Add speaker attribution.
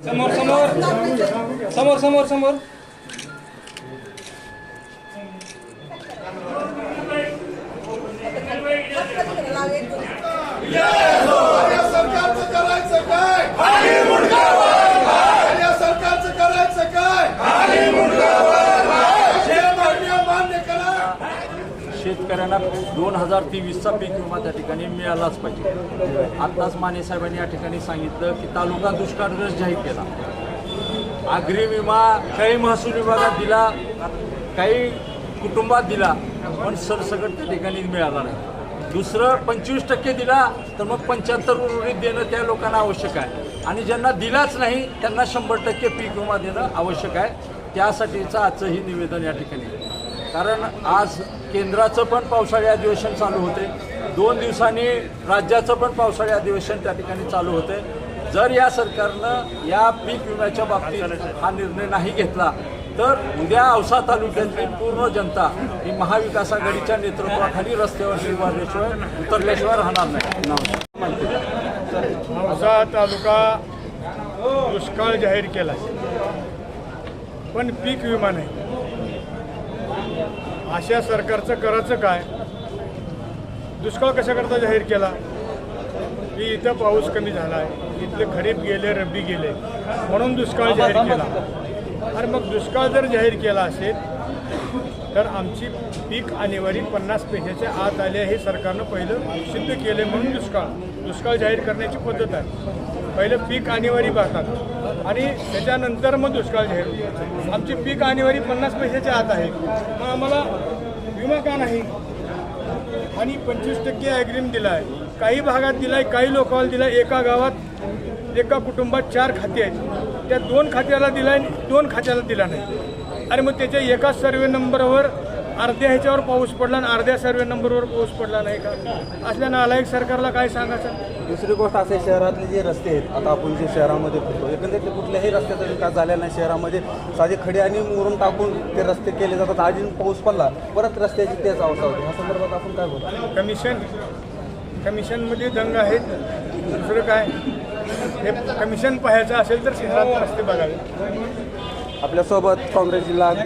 Speaker 1: समोर समोर. समोर समोर समोर
Speaker 2: या सरकारचं करायचं काय या सरकारचं करायचं काय हे मागण्या मान्य करा
Speaker 3: शेतकऱ्यांना दोन हजार तेवीसचा पीक विमा त्या ठिकाणी मिळालाच पाहिजे. आत्ताच माने साहेबांनी या ठिकाणी सांगितलं की तालुका दुष्काळग्रस्त जाहीर केला. आगरी विमा काही महसूल विभागात दिला काही कुटुंबात दिला पण सरसकट त्या ठिकाणी मिळाला नाही. दुसरं पंचवीस टक्के दिला तर मग पंच्याहत्तर उर्वरित देणं त्या लोकांना आवश्यक आहे. आणि ज्यांना दिलाच नाही त्यांना शंभर टक्के पीक विमा देणं आवश्यक आहे. त्यासाठीचं आजचं ही निवेदन या ठिकाणी. आहे. कारण आज केंद्राचं पण पावसाळी अधिवेशन चालू होते. दोन दिवसांनी राज्याचं पण पावसाळी अधिवेशन त्या ठिकाणी चालू होते. जर या सरकारनं या पीक विम्याच्या बाबतीत हा निर्णय नाही घेतला तर उद्या औसा तालुक्यातली पूर्ण जनता ही महाविकास आघाडीच्या नेतृत्वाखाली रस्त्यावर उभारल्याशिवाय उतरल्याशिवाय राहणार नाही.
Speaker 4: औसा तालुका दुष्काळ जाहीर केला पण पीक विमा नाही. अशा सरकारचं करायचं काय? दुष्काळ कशाकरता जाहीर केला? की इथं पाऊस कमी झाला आहे इथले खरीप गेले रब्बी गेले म्हणून दुष्काळ जाहीर केला. आणि मग दुष्काळ जर जाहीर केला असेल तर आमची पीक आणीवारी पन्नास पैशाच्या आत आली आहे. हे सरकारनं पहिलं सिद्ध केले म्हणून दुष्काळ. दुष्काळ जाहीर करण्याची पद्धत आहे. पहिलं पीक आणीवारी बघतात आणि त्याच्यानंतर मग दुष्काळ जाहीर आमची पीक आणीवारी पन्नास पैशाच्या आत आहे. मग आम्हाला विमा का नाही? आणि पंचवीस टक्के ॲग्रीम दिला आहे काही भागात दिला आहे काही लोकांना दिला आहे एका गावात एका कुटुंबात चार खाते आहेत. त्या दोन खात्याला दिला आहे दोन खात्याला दिला नाही. आणि मग त्याच्या एकाच सर्वे नंबरवर अर्ध्या ह्याच्यावर पाऊस पडला आणि अर्ध्या सर्वे नंबरवर पाऊस पडला नाही का? असल्या नालायक सरकारला काय सांगायचं?
Speaker 5: दुसरी गोष्ट असं शहरातले जे रस्ते आहेत आता आपण जे शहरामध्ये फिरतो एकंदरीत कुठल्याही रस्त्याचा विकास झालेला नाही शहरामध्ये. साधे खडे आणि मुरुम टाकून ते रस्ते केले जातात. आधी पाऊस पडला परत रस्त्याची तेच अवस्था होती. ह्या संदर्भात आपण काय बोलतो?
Speaker 4: कमिशन कमिशनमध्ये दंग आहेत. दुसरं काय? हे कमिशन पाहायचं असेल तर शहरात रस्ते बघावे.
Speaker 5: आपल्यासोबत काँग्रेस जिल्हा